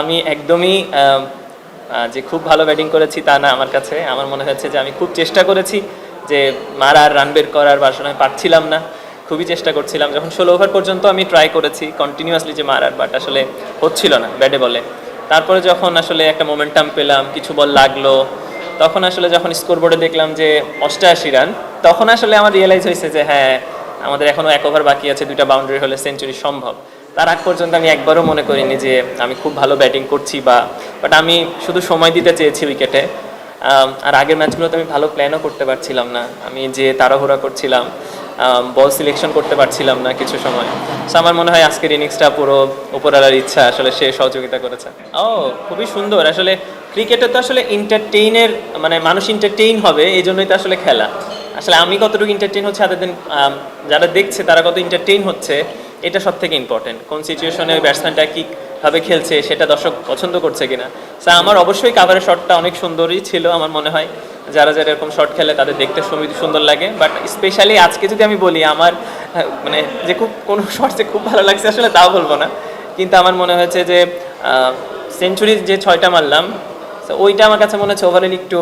আমি একদমই যে খুব ভালো ব্যাটিং করেছি তা না আমার কাছে। আমার মনে হচ্ছে যে আমি খুব চেষ্টা করেছি যে মারার রান বের করার বা আসলে আমি পারছিলাম না। খুবই চেষ্টা করছিলাম। যখন ষোলো ওভার পর্যন্ত আমি ট্রাই করেছি কন্টিনিউয়াসলি যে মারার বাট আসলে হচ্ছিল না ব্যাটে বলে। তারপরে যখন আসলে একটা মোমেন্টাম পেলাম, কিছু বল লাগল, তখন আসলে যখন স্কোরবোর্ডে দেখলাম যে অষ্টআশি রান, তখন আসলে আমার রিয়েলাইজ হয়েছে যে হ্যাঁ আমাদের এখনও এক ওভার বাকি আছে, দুইটা বাউন্ডারি হলে সেঞ্চুরি সম্ভব। তার আগ পর্যন্ত আমি একবারও মনে করিনি যে আমি খুব ভালো ব্যাটিং করছি বা বাট আমি শুধু সময় দিতে চেয়েছি উইকেটে আর আগের ম্যাচগুলোতে আমি ভালো প্ল্যানও করতে পারছিলাম না। আমি যে তাড়াহুড়া করছিলাম বল সিলেকশন করতে পারছিলাম না কিছু সময়। সো আমার মনে হয় আজকের ইনিংসটা পুরো উপরালার ইচ্ছা, আসলে সে সহযোগিতা করেছে। ও, খুবই সুন্দর। আসলে ক্রিকেটে তো আসলে এন্টারটেইনের মানে মানুষ এন্টারটেইন হবে এই জন্যই তো আসলে খেলা। আসলে আমি কতটুকু এন্টারটেইন হচ্ছে আদার দেন যারা দেখছে তারা কত এন্টারটেইন হচ্ছে এটা সব থেকে ইম্পর্টেন্ট কোন সিচুয়েশনে ওই ব্যাটসম্যানটা কীভাবে খেলছে, সেটা দর্শক পছন্দ করছে কিনা। স্যার আমার অবশ্যই কাভারের শটটা অনেক সুন্দরই ছিল আমার মনে হয়। যারা যারা এরকম শট খেলে তাদের দেখতে সুন্দর লাগে। বাট স্পেশালি আজকে যদি আমি বলি, আমার মানে যে খুব কোনো শট যে খুব ভালো লাগছে আসলে তাও বলব না। কিন্তু আমার মনে হয়েছে যে সেঞ্চুরি যে ছয়টা মারলাম ওইটা আমার কাছে মনে হচ্ছে ওভারঅল একটু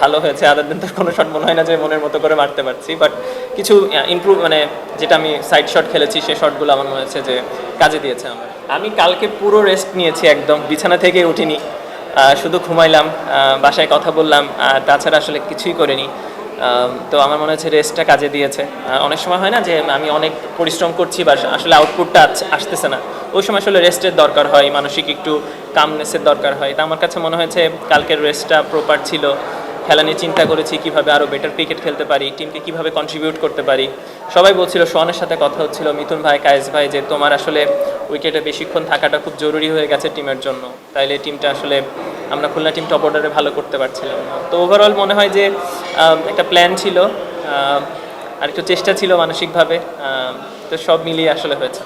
ভালো হয়েছে। আদার দিন তো কোনো শট মনে হয় না যে মনের মতো করে মারতে পারছি। বাট কিছু ইমপ্রুভ মানে যেটা আমি সাইড শট খেলেছি সেই শটগুলো আমার মনে হচ্ছে যে কাজে দিয়েছে আমার। আমি কালকে পুরো রেস্ট নিয়েছি একদম, বিছানা থেকে উঠিনি। শুধু ঘুমাইলাম বাসায় কথা বললাম, আর তাছাড়া আসলে কিছুই করিনি। তো আমার মনে হচ্ছে রেস্টটা কাজে দিয়েছে। অনেক সময় হয় না যে আমি অনেক পরিশ্রম করছি, বা আসলে আউটপুটটা আসতেছে না। ওই সময় আসলে রেস্টের দরকার হয়, মানসিক একটু কামনেসের দরকার হয়। তা আমার কাছে মনে হয়েছে কালকের রেস্টটা প্রপার ছিল। খেলা নিয়ে চিন্তা করেছি, কীভাবে আরও বেটার ক্রিকেট খেলতে পারি টিমকে কীভাবে কন্ট্রিবিউট করতে পারি। সবাই বলছিল, সোহানের সাথে কথা হচ্ছিল, মিথুন ভাই, কায়েস ভাই, যে তোমার আসলে উইকেটে বেশিক্ষণ থাকাটা খুব জরুরি হয়ে গেছে টিমের জন্য। তাইলে টিমটা আসলে আমরা খুলনা টিম টপ অর্ডারে ভালো করতে পারছিলাম না। তো ওভারঅল মনে হয় যে একটা প্ল্যান ছিল আর একটু চেষ্টা ছিল মানসিকভাবে তো সব মিলিয়ে আসলে হয়েছে।